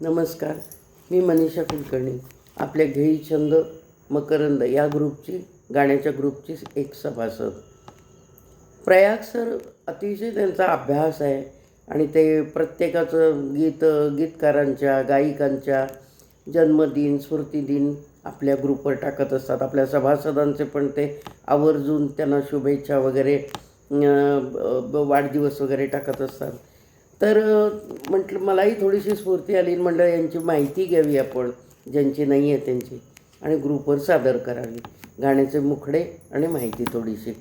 नमस्कार मी मनीषा कुलकर्णी. आपल्या घेई छंद मकरंद या ग्रुपची गाण्याच्या ग्रुपची एक सभासद प्रयाग सर अतिशय त्यांचा अभ्यास आहे आणि ते प्रत्येकाचं गीत गीतकारांच्या गायिकांच्या जन्मदिन स्मृतिदिन आपल्या ग्रुपवर टाकत असतात. आपल्या सभासदांचे पण ते आवर्जून त्यांना शुभेच्छा वगैरे वाढदिवस वगैरे टाकत असतात. तर म्हटलं मलाही थोडीशी स्फूर्ती आली. म्हटलं यांची माहिती घ्यावी आपण ज्यांची नाही आहे त्यांची. आणि ग्रुपवर सादर करावी. गाण्याचे मुखडे आणि माहिती थोडीशी.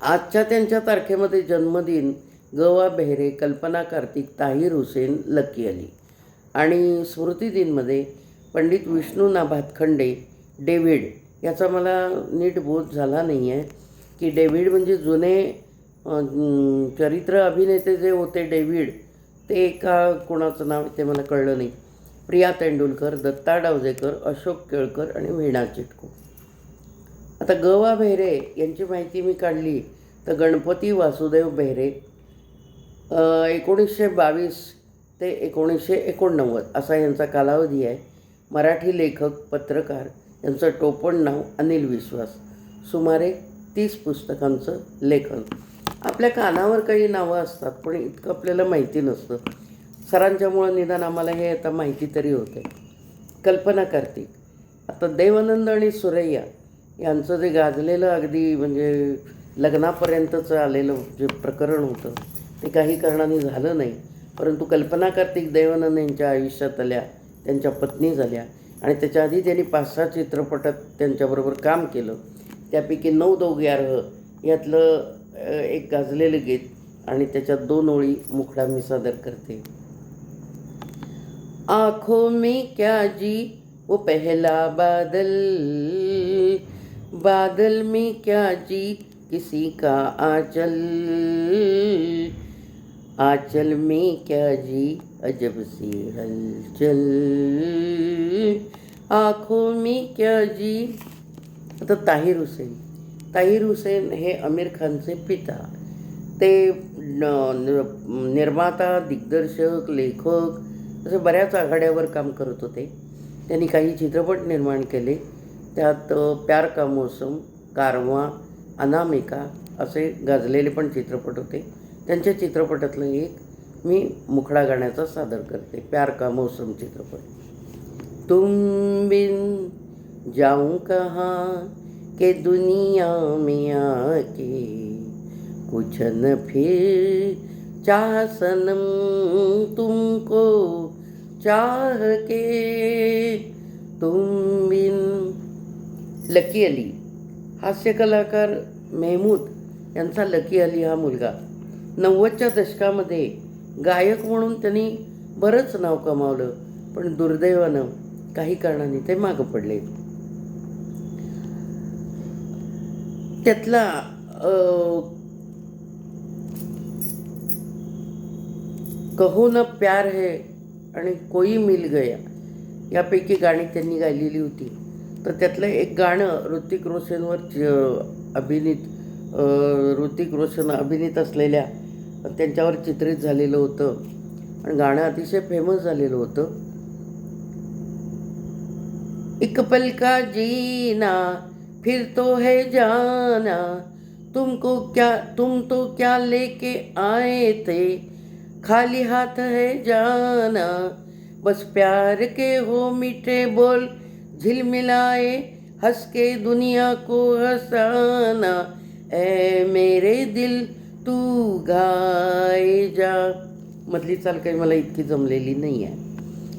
आजच्या त्यांच्या तारखेमध्ये जन्मदिन गवा बेहरे कल्पना कार्तिक ताहिर हुसेन लकी अली. आणि स्मृतिदिनमध्ये पंडित विष्णू भातखंडे डेव्हिड याचा मला नीट बोध झाला नाही आहे की डेव्हिड म्हणजे जुने चरित्र अभिनेते जे होते डेव्हिड ते एका कोणाचं नाव ते मला कळलं नाही. प्रिया तेंडुलकर दत्ता डावजेकर अशोक केळकर आणि वीणा चिटको. आता ग वा बेहरे यांची माहिती मी काढली तर गणपती वासुदेव बेहरे एकोणीसशे बावीस ते एकोणीसशे एकोणनव्वद असा यांचा कालावधी आहे. मराठी लेखक पत्रकार यांचं टोपण नाव अनिल विश्वास. सुमारे तीस पुस्तकांचं लेखन. आपल्या कानावर काही नावं असतात पण इतकं आपल्याला माहिती नसतं. सरांच्यामुळं निदान आम्हाला हे आता माहिती तरी होते कल्पना कार्तिक. आता देवानंद आणि सुरैया यांचं जे गाजलेलं अगदी म्हणजे लग्नापर्यंतचं आलेलं जे प्रकरण होतं ते काही कारणाने झालं नाही. परंतु कल्पना कार्तिक देवानंद यांच्या आयुष्यात आल्या त्यांच्या पत्नी झाल्या आणि त्याच्या आधी त्यांनी पाच सहा चित्रपटात त्यांच्याबरोबर काम केलं. त्यापैकी नऊ दोग्यारह यातलं एक गाजलेलं गीत आणि त्याच्यात दोन ओळी मुखडा मी सादर करते. आंखों में क्या जी वो पहला बादल? बादल में क्या जी किसी का आंचल? आंचल में क्या जी अजब सी हलचल? आँखों में क्या जी? आता ताहिर हुसेन। ताहिर हुसेन हे आमिर खानचे पिता. ते न- निर्माता दिग्दर्शक लेखक असे बऱ्याच आघाड्यावर काम करत होते. त्यांनी काही चित्रपट निर्माण केले. त्यात प्यार का मोसम कारवा अनामिका असे गाजलेले पण चित्रपट होते. त्यांच्या चित्रपटातलं एक मी मुखडा गाण्याचा सादर करते. प्यार का मौसम चित्रपट. तुम बिन जाऊं कहा? के दुनिया में आके कुछ न फिर चाह सनम तुमको चाह के। तुम बिन लकी अली हास्य कलाकार मेहमूद यांचा लकी अली हा मुलगा. नव्वदच्या दशकामध्ये गायक म्हणून त्यांनी बरंच नाव कमावलं पण दुर्दैवानं काही कारणाने ते मागं पडले. त्यातला कहो न प्यार है आणि कोई मिल गया यापैकी गाणी त्यांनी गायलेली होती. तर त्यातलं एक गाणं ऋतिक रोशनवर च- अभिनीत ऋतिक रोशन अभिनीत असलेल्या त्यांच्यावर चित्रित झालेलं होतं. आणि गाणं अतिशय फेमस झालेलं होतं. एक पलका जीना फिर तो है जाना। तुमको क्या, तुम तो क्या लेके आए थे? खाली हाथ है जाना। बस प्यार के हो मीठे बोल झिलमिलाए हंस के दुनिया को हंसाना। ए मेरे दिल, तू गाए जा। मधली चाल काही मला इतकी जमलेली नाही आहे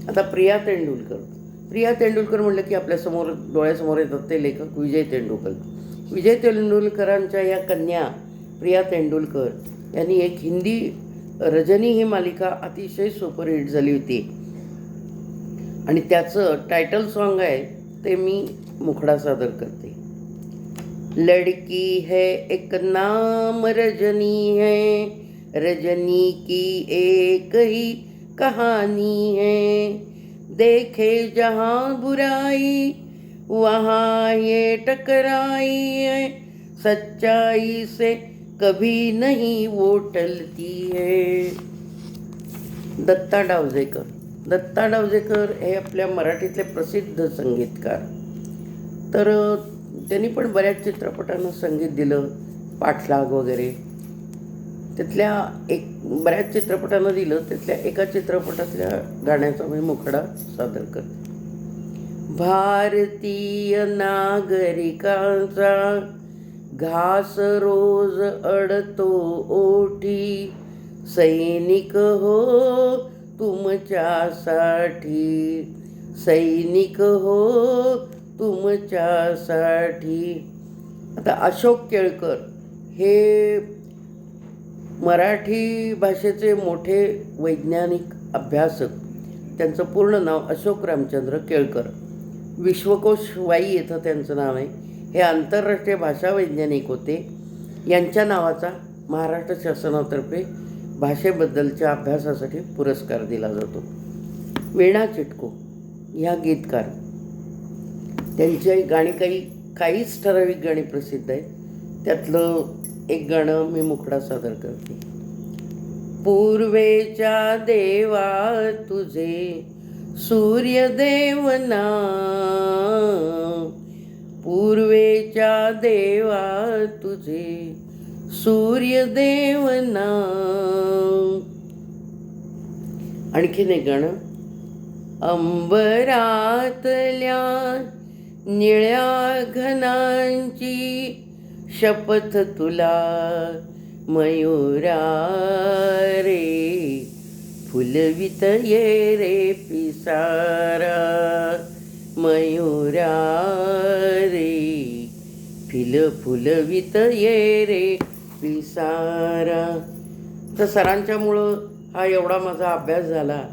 आता प्रिया तेंडुलकर. प्रिया तेंडुलकर म्हटलं की आपल्यासमोर डोळ्यासमोर येतात ते लेखक विजय तेंडुलकर. विजय तेंडुलकरांच्या या कन्या प्रिया तेंडुलकर यांनी एक हिंदी रजनी ही मालिका अतिशय सुपरहिट झाली होती. आणि त्याचं टायटल सॉन्ग आहे ते मी मुखडा सादर करते. लड़की है एक नाम रजनी है रजनी की एक ही कहानी है. देखे जहाँ बुराई वहाँ ये टकराई है। सच्चाई से कभी नहीं वो टलती है। दत्ता डावजेकर। दत्ता डावजेकर हे आपल्या मराठीतले प्रसिद्ध संगीतकार. तर त्यांनी पण बऱ्याच चित्रपटांना संगीत दिलं पाठलाग वगैरे. त्यातल्या एक बऱ्याच चित्रपटांना दिलं त्यातल्या एका चित्रपटातल्या गाण्याचा मी मुखडा सादर करते. भारतीय नागरिकांचा घास रोज अडतो ओठी सैनिक हो तुमच्यासाठी सैनिक हो तुमच्यासाठी. आता अशोक केळकर हे मराठी भाषेचे मोठे वैज्ञानिक अभ्यासक त्यांचं पूर्ण नाव अशोक रामचंद्र केळकर. विश्वकोश वाई येथं त्यांचं नाव आहे. हे आंतरराष्ट्रीय भाषा वैज्ञानिक होते. यांच्या नावाचा महाराष्ट्र शासनातर्फे भाषेबद्दलच्या अभ्यासासाठी पुरस्कार दिला जातो. वीणा चिटको ह्या गीतकार. त्यांची गाणी काही काहीच ठराविक गाणी प्रसिद्ध आहेत. त्यातलं एक गाणं मी मुखडा सादर करते. पूर्वेच्या देवा तुझे सूर्यदेवना पूर्वेच्या देवा तुझे सूर्यदेवना आणखीन एक गाणं. अंबरातल्या निळ्या घनांची शपथ तुला मयुरा रे. फुलवित ये रे पिसारा मयुरा रे. फिल फुलवित ये रे पिसारा. तर सरांच्यामुळं हा एवढा माझा अभ्यास झाला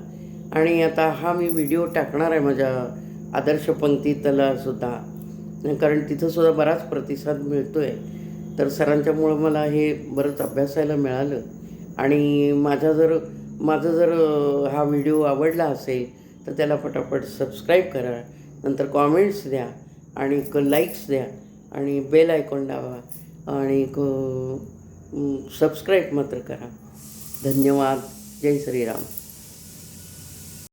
आणि आता हा मी व्हिडिओ टाकणार आहे माझ्या आदर्श पंक्तीतला सुद्धा. कारण तिथंसुद्धा बराच प्रतिसाद मिळतो आहे तर सरांच्यामुळं मला हे बरंच अभ्यासायला मिळालं. आणि माझा जर माझा जर हा व्हिडिओ आवडला असेल तर त्याला फटाफट सबस्क्राईब करा नंतर कॉमेंट्स द्या आणि क लाईक्स द्या आणि बेल आयकॉन डावा आणि क सबस्क्राईब मात्र करा. धन्यवाद. जय श्रीराम.